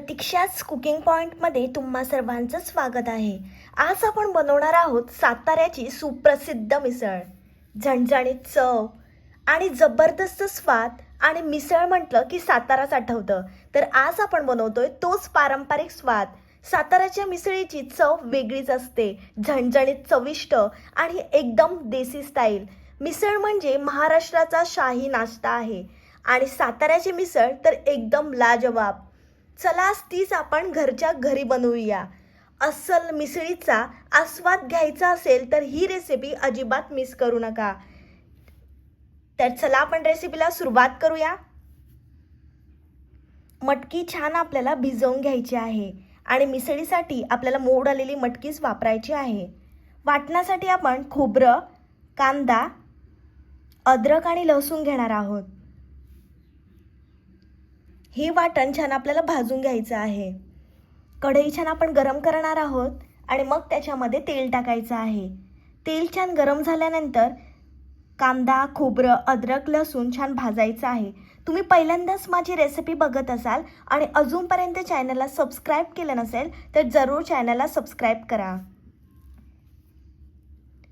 प्रतीक्षाच cooking पॉईंटमध्ये तुम्हा सर्वांचं स्वागत आहे. आज आपण बनवणार आहोत साताऱ्याची सुप्रसिद्ध मिसळ. झणझणीत चव आणि जबरदस्त स्वाद आणि मिसळ म्हटलं की साताराच आठवतं. तर आज आपण बनवतोय तोच पारंपरिक स्वाद. साताऱ्याच्या मिसळीची चव वेगळीच असते. झणझणीत चविष्ट आणि एकदम देसी स्टाईल. मिसळ म्हणजे महाराष्ट्राचा शाही नाश्ता आहे. आणि साताऱ्याची मिसळ तर एकदम लाजवाब. चला तीच आपण घरच्या घरी बनवूया. अस्सल मिसळीचा आस्वाद घ्यायचा असेल तर ही रेसिपी अजिबात मिस करू नका. तर चला आपण रेसिपीला सुरुवात करूया. मटकी छान आपल्याला भिजवून घ्यायची आहे आणि मिसळीसाठी आपल्याला मोड आलेली मटकीच वापरायची आहे. वाटण्यासाठी आपण खोबरं कांदा अद्रक आणि लसूण घेणार आहोत. हे वाटण छान आपल्याला भाजून घ्यायचं आहे. कढई छान आपण गरम करणार आहोत आणि मग त्याच्यामध्ये तेल टाकायचं आहे. तेल छान गरम झाल्यानंतर कांदा खोबरं अद्रक लसूण छान भाजायचं आहे. तुम्ही पहिल्यांदाच माझी रेसिपी बघत असाल आणि अजूनपर्यंत चॅनलला सबस्क्राईब केलं नसेल तर जरूर चॅनलला सबस्क्राईब करा.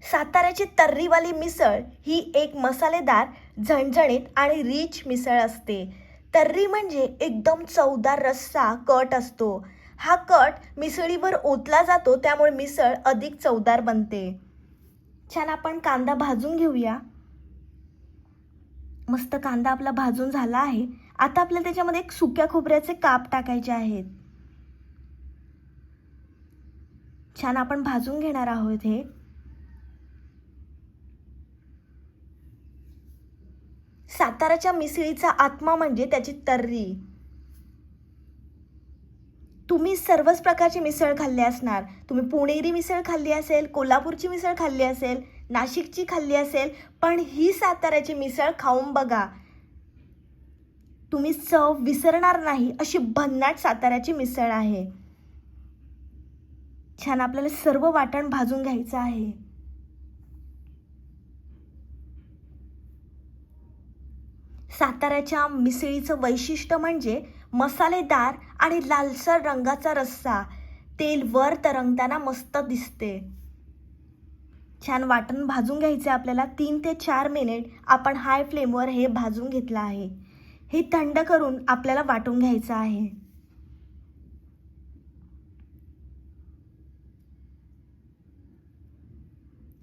साताऱ्याची तर्रीवाली मिसळ ही एक मसालेदार झणझणीत आणि रिच मिसळ असते. तर्री म्हणजे एकदम चवदार रस्सा कट असतो. हा कट मिसळीवर ओतला जातो त्यामुळे मिसळ अधिक चवदार बनते. छान आपण कांदा भाजून घेऊया. मस्त कांदा आपला भाजून झाला आहे. आता आपल्याला त्याच्यामध्ये एक सुक्या खोबऱ्याचे काप टाकायचे आहेत. छान आपण भाजून घेणार आहोत हे. साताऱ्याच्या मिसळीचा आत्मा म्हणजे त्याची तर्री. तुम्ही सर्वच प्रकारची मिसळ खाल्ली असणार. तुम्ही पुणेरी मिसळ खाल्ली असेल कोल्हापूरची मिसळ खाल्ली असेल नाशिकची खाल्ली असेल पण ही साताऱ्याची मिसळ खाऊन बघा. तुम्ही चव विसरणार नाही अशी भन्नाट साताऱ्याची मिसळ आहे. छान आपल्याला सर्व वाटण भाजून घ्यायचं आहे. साताऱ्याच्या मिसळीचं वैशिष्ट्य म्हणजे मसालेदार आणि लालसर रंगाचा रस्सा. तेल वर तरंगताना मस्त दिसते. छान वाटण भाजून घ्यायचे आपल्याला. तीन ते चार मिनिट आपण हाय फ्लेमवर हे भाजून घेतलं आहे. हे थंड करून आपल्याला वाटून घ्यायचं आहे.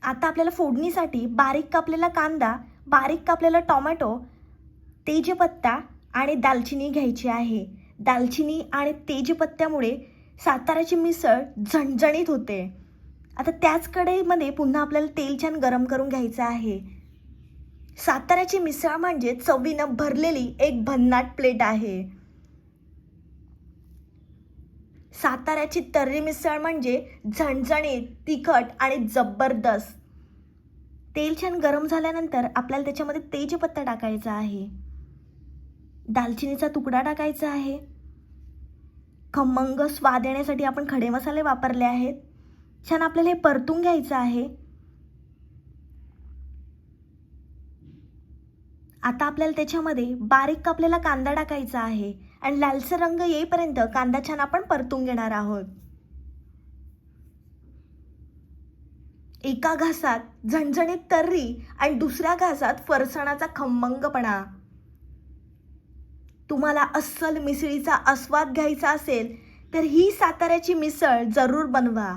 आता आपल्याला फोडणीसाठी बारीक कापलेला कांदा बारीक कापलेला टोमॅटो तेजपत्ता आणि दालचिनी घ्यायची आहे. दालचिनी आणि तेजपत्त्यामुळे साताऱ्याची मिसळ झणझणीत होते. आता त्याच कढईमध्ये पुन्हा आपल्याला तेल छान गरम करून घ्यायचं आहे. साताऱ्याची मिसळ म्हणजे चवीनं भरलेली एक भन्नाट प्लेट आहे. साताऱ्याची तर्री मिसळ म्हणजे झणझणीत तिखट आणि जबरदस्त. तेल छान गरम झाल्यानंतर आपल्याला त्याच्यामध्ये तेजपत्ता टाकायचा आहे. दालचिनीचा तुकडा टाकायचा आहे. खमंग स्वाद येण्यासाठी आपण खडे मसाले वापरले आहेत. छान आपल्याला हे परतून घ्यायचं आहे. आता आपल्याला त्याच्यामध्ये बारीक कापलेला कांदा टाकायचा आहे आणि लालसर रंग येईपर्यंत कांदा छान आपण परतून घेणार आहोत. एका घासात झणझणीत तर्री आणि दुसऱ्या घासात फरसणाचा खमंगपणा. तुम्हाला अस्सल मिसळीचा आस्वाद घ्यायचा असेल तर ही साताऱ्याची मिसळ जरूर बनवा.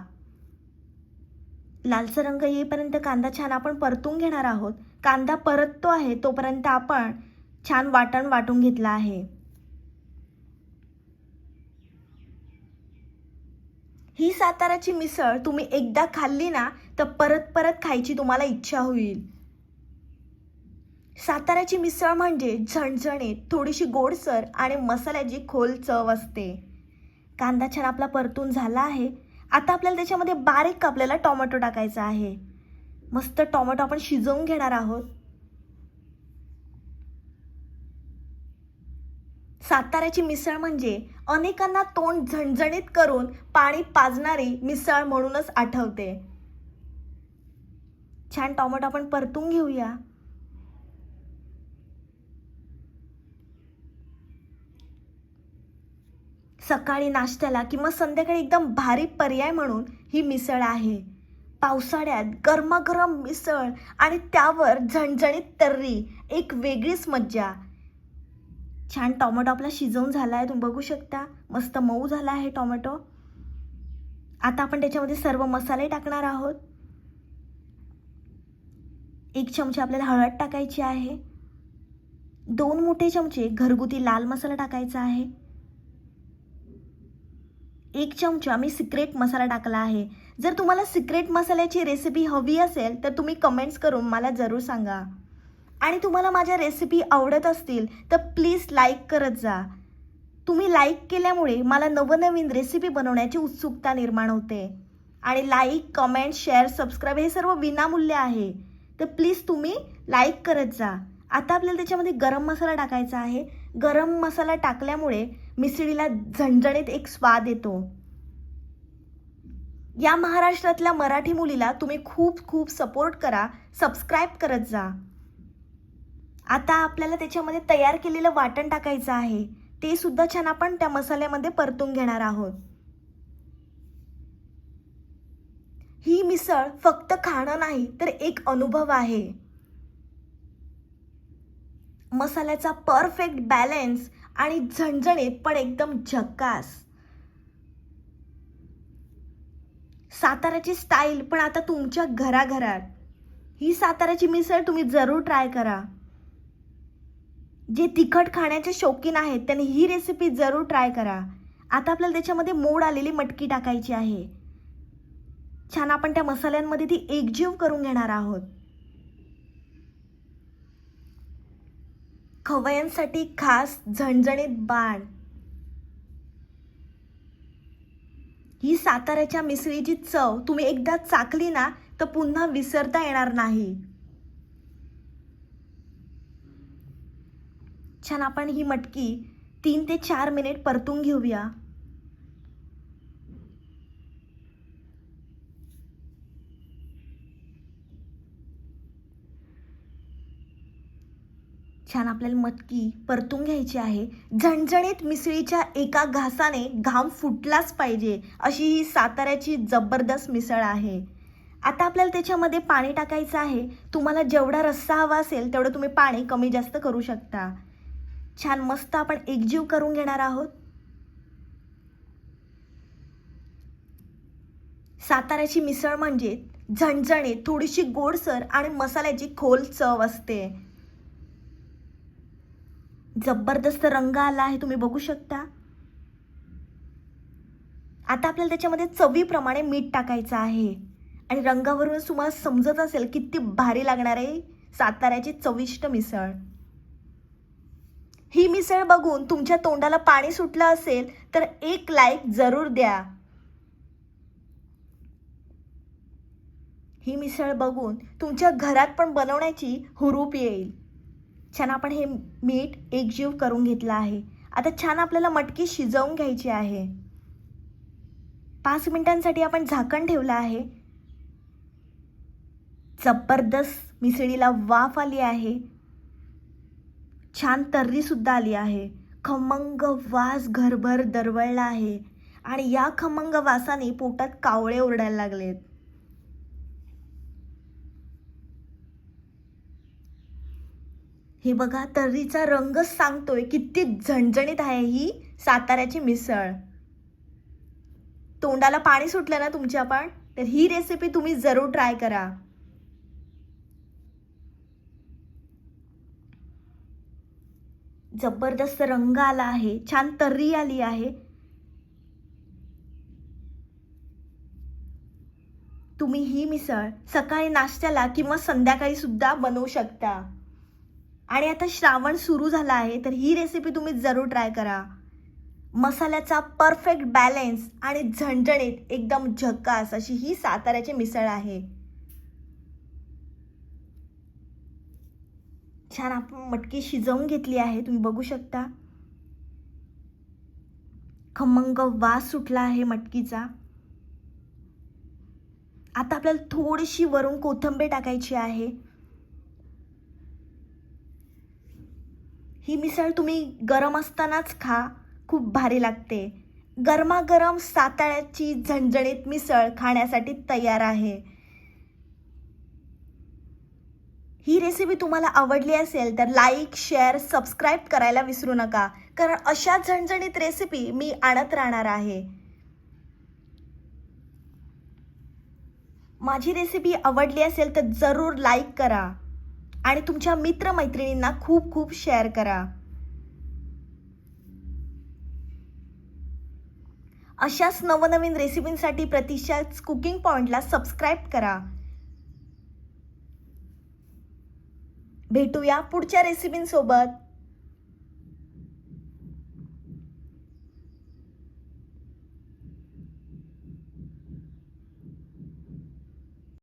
लालसर रंग येईपर्यंत कांदा छान आपण परतून घेणार आहोत. कांदा परततो आहे तोपर्यंत आपण छान वाटण वाटून घेतलं आहे. ही साताराची मिसळ तुम्ही एकदा खाल्ली ना तर परत परत खायची तुम्हाला इच्छा होईल. साताऱ्याची मिसळ म्हणजे झणझणीत थोडीशी गोडसर आणि मसाल्याची खोल चव असते. कांदा छान आपला परतून झाला आहे. आता आपल्याला त्याच्यामध्ये बारीक कापलेला टोमॅटो टाकायचा आहे. मस्त टोमॅटो आपण शिजवून घेणार आहोत. साताऱ्याची मिसळ म्हणजे अनेकांना तोंड झणझणीत करून पाणी पाजणारी मिसळ म्हणूनच आठवते. छान टोमॅटो आपण परतून घेऊया. सकाळी नाश्त्याला किंवा संध्याकाळी एकदम भारी पर्याय म्हणून ही मिसळ आहे. पावसाळ्यात गरमागरम मिसळ आणि त्यावर झणझणीत तर्री एक वेगळीच मज्जा. छान टोमॅटो आपला शिजवून झाला आहे तुम्ही बघू शकता. मस्त मऊ झाला आहे टोमॅटो. आता आपण त्याच्यामध्ये सर्व मसाले टाकणार आहोत. एक चमचे आपल्याला हळद टाकायची आहे. दोन मोठे चमचे घरगुती लाल मसाला टाकायचा आहे. एक चमचा मी सिक्रेट मसाला टाकला आहे. जर तुम्हाला सिक्रेट मसाल्याची रेसिपी हवी असेल तर तुम्ही कमेंट्स करून मला जरूर सांगा. आणि तुम्हाला माझ्या रेसिपी आवडत असतील तर प्लीज लाईक करत जा. तुम्ही लाईक केल्यामुळे मला नवनवीन रेसिपी बनवण्याची उत्सुकता निर्माण होते. आणि लाईक कमेंट शेअर सबस्क्राईब हे सर्व विनामूल्य आहे. तर प्लीज तुम्ही लाईक करत जा. आता आपल्याला त्याच्यामध्ये गरम मसाला टाकायचा आहे. गरम मसाला टाकल्यामुळे मिसळीला झणझणीत एक स्वाद येतो. या महाराष्ट्रातल्या मराठी मुलीला तुम्ही खूप खूप सपोर्ट करा सबस्क्राईब करत जा. आता आपल्याला त्याच्यामध्ये तयार केलेलं वाटण टाकायचं आहे. ते सुद्धा छान आपण त्या मसाल्यामध्ये परतून घेणार आहोत. ही मिसळ फक्त खाणं नाही तर एक अनुभव आहे. मसाल्याचा परफेक्ट बॅलन्स आणि झणझणीत पण एकदम झक्कास साताऱ्याची स्टाईल पण आता तुमच्या घराघरात. ही साताऱ्याची मिसळ तुम्ही जरूर ट्राय करा. जे तिखट खाण्याचे शौकीन आहेत त्यांनी ही रेसिपी जरूर ट्राय करा. आता आपल्याला त्याच्यामध्ये मोड आलेली मटकी टाकायची आहे. छान आपण त्या मसाल्यांमध्ये ती एकजीव करून घेणार आहोत. खवयांसाठी खास झणझणीत बाण. ही साताऱ्याच्या मिसळीची चव तुम्ही एकदा चाकली ना तर पुन्हा विसरता येणार नाही. छान आपण ही मटकी तीन ते चार मिनिट परतून घेऊया. छान आपल्याला मटकी परतून घ्यायची आहे. झणझणीत मिसळीच्या एका घासाने घाम फुटलाच पाहिजे अशी ही साताऱ्याची जबरदस्त मिसळ आहे. आता आपल्याला त्याच्यामध्ये पाणी टाकायचं आहे. तुम्हाला जेवढा रस्सा हवा असेल तेवढं तुम्ही पाणी कमी जास्त करू शकता. छान मस्त आपण एकजीव करून घेणार आहोत. साताऱ्याची मिसळ म्हणजे झणझणीत थोडीशी गोडसर आणि मसाल्याची खोल चव असते. जबरदस्त रंग आला आहे तुम्ही बघू शकता. आता आपल्याला त्याच्यामध्ये चवीप्रमाणे मीठ टाकायचं आहे. आणि रंगावरून तुम्हाला समजत असेल किती भारी लागणार आहे साताऱ्याची चविष्ट मिसळ. ही मिसळ बघून तुमच्या तोंडाला पाणी सुटलं असेल तर एक लाईक जरूर द्या. ही मिसळ बघून तुमच्या घरात पण बनवण्याची हुरूप येईल. छान आपण हे मीठ एकजीव करून घेतलं आहे. आता छान आपल्याला मटकी शिजवून घ्यायची आहे. पाच मिनिटांसाठी आपण झाकण ठेवलं आहे. जबरदस्त मिसळीला वाफ आली आहे. छान तर्रीसुद्धा आली आहे. खमंग वास घरभर दरवळला आहे. आणि या खमंग वासाने पोटात कावळे ओरडायला लागलेत. हे बघा तर्रीचा रंगच सांगतोय किती झणझणीत आहे ही साताऱ्याची मिसळ. तोंडाला पाणी सुटलं ना तुमच्या पण? तर ही रेसिपी तुम्ही जरूर ट्राय करा. जबरदस्त रंग आला आहे छान तर्री आली आहे. तुम्ही ही मिसळ सकाळी नाश्त्याला किंवा संध्याकाळी सुद्धा बनवू शकता. आणि आता श्रावण सुरू झाला आहे तर ही रेसिपी तुम्ही जरूर ट्राय करा. मसाल्याचा परफेक्ट बॅलेन्स आणि झणझणीत एकदम झकास अशी ही साताऱ्याची मिसळ आहे. छान आपण मटकी शिजवून घेतली आहे तुम्ही बघू शकता. खमंग वास सुटला आहे मटकीचा. आता आपल्याला थोडीशी वरून कोथिंबीर टाकायची आहे. ही मिसळ तुम्ही गरम असतानाच खा. खूप भारी लागते. गरमागरम साताळ्याची झणझणीत मिसळ खाण्यासाठी तयार आहे. ही रेसिपी तुम्हाला आवडली असेल तर लाईक शेअर सबस्क्राईब करायला विसरू नका. कारण अशा झणझणीत रेसिपी मी आणत राहणार आहे. माझी रेसिपी आवडली असेल तर जरूर लाईक करा. आणि तुमच्या मित्रमैत्रिणींना खूप खूप शेअर करा. अशाच नवनवीन रेसिपींसाठी प्रतीक्षाच कुकिंग पॉइंटला सबस्क्राईब करा. भेटूया पुढच्या रेसिपींसोबत